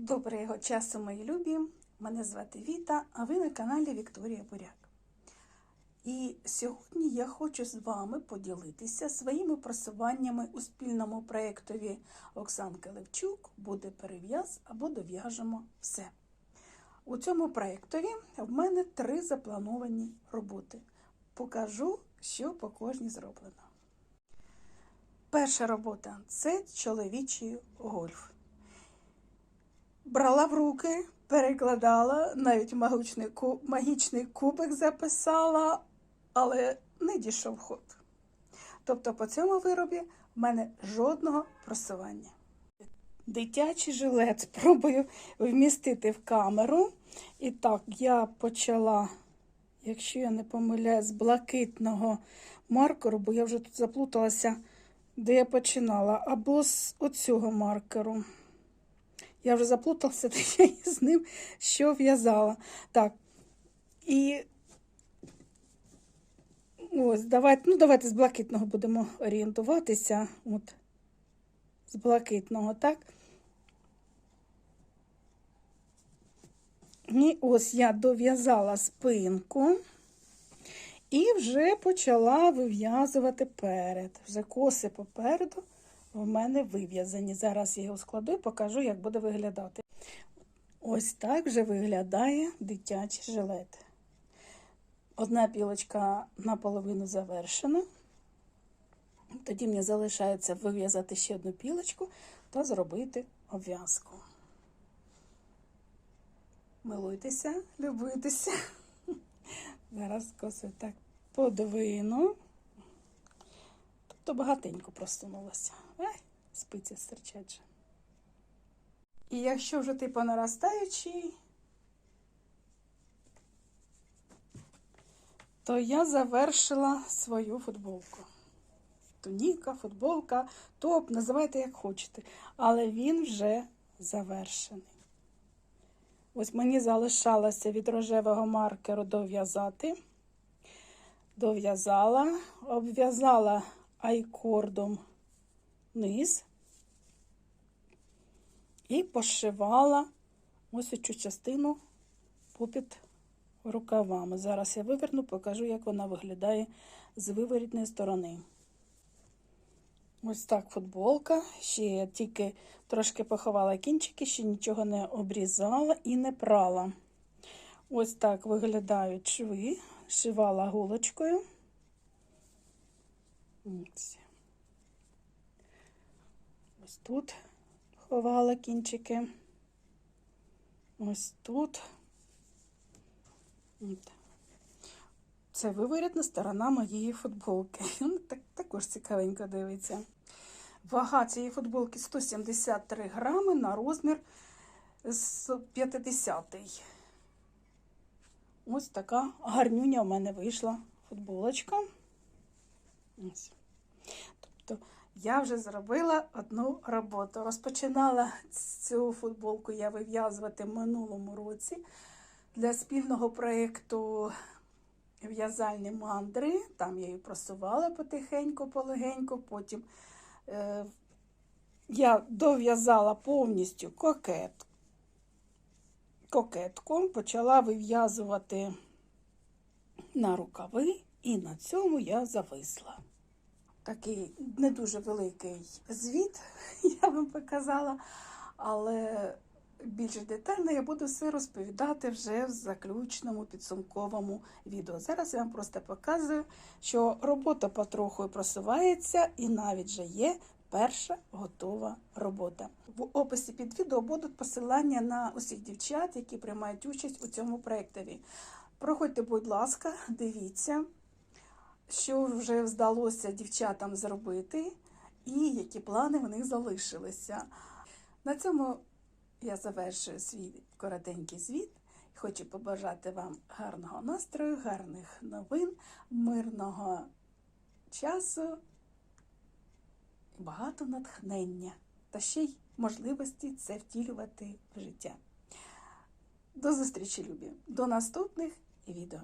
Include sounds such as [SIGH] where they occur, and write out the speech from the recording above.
Доброго часу, мої любі! Мене звати Віта, а ви на каналі Вікторія Буряк. І сьогодні я хочу з вами поділитися своїми просуваннями у спільному проєктові Оксанки Левчук буде перев'яз або дов'яжемо все. У цьому проєктові в мене три заплановані роботи. Покажу, що по кожній зроблено. Перша робота це чоловічий гольф. Брала в руки, перекладала, навіть магічний, ку- магічний кубик записала, але не дійшов ход. Тобто по цьому виробі в мене жодного просування. Дитячий жилет спробую вмістити в камеру. І так, я почала, якщо я не помиляю, з блакитного маркеру, бо я вже тут заплуталася, де я починала, або з оцього маркеру. Я вже заплутався, [LAUGHS] то я і з ним що в'язала. Так. І ось, давайте, ну, давайте з блакитного будемо орієнтуватися. От, з блакитного, так. І ось я дов'язала спинку і вже почала вив'язувати перед. Вже коси попереду в мене вив'язані. Зараз я його складу і покажу, як буде виглядати. Ось так вже виглядає дитячий жилет. Одна пілочка наполовину завершена. Тоді мені залишається вив'язати ще одну пілочку та зробити обв'язку. Милуйтеся, любуйтеся. [LAUGHS] Зараз косу так подвину. Тобто багатенько просунулося. Ай, спиці стирчать же. І якщо вже ти по наростаючій, то я завершила свою футболку. Туніка, футболка, топ, називайте як хочете. Але він вже завершений. Ось мені залишалося від рожевого маркеру дов'язати. Дов'язала, обв'язала айкордом низ і пошивала ось цю частину попід рукавами. Зараз я виверну, покажу, як вона виглядає з виворітної сторони. Ось так футболка. Ще тільки трошки поховала кінчики, ще нічого не обрізала і не прала. Ось так виглядають шви. Шивала голочкою. Ось. Ось тут ховала кінчики. Ось тут. Це виворітна сторона моєї футболки. [LAUGHS] Так, також цікавенько дивиться. Вага цієї футболки 173 грами на розмір з 50. Ось така гарнюня у мене вийшла футболочка. Ось. Тобто я вже зробила одну роботу. Розпочинала цю футболку я вив'язувати в минулому році для спільного проєкту в'язальні мандри. Там я її просувала потихеньку, полегеньку. Потім е, я дов'язала повністю кокет, кокетку, почала вив'язувати на рукави, і на цьому я зависла. Такий не дуже великий звіт, [LAUGHS] я вам показала, але більш детально я буду все розповідати вже в заключному підсумковому відео. Зараз я вам просто показую, що робота потроху просувається і навіть вже є перша готова робота. В описі під відео будуть посилання на усіх дівчат, які приймають участь у цьому проєктові. Проходьте, будь ласка, дивіться, що вже вдалося дівчатам зробити, і які плани в них залишилися. На цьому я завершую свій коротенький звіт. Хочу побажати вам гарного настрою, гарних новин, мирного часу, багато натхнення та ще й можливості це втілювати в життя. До зустрічі, любі! До наступних відео!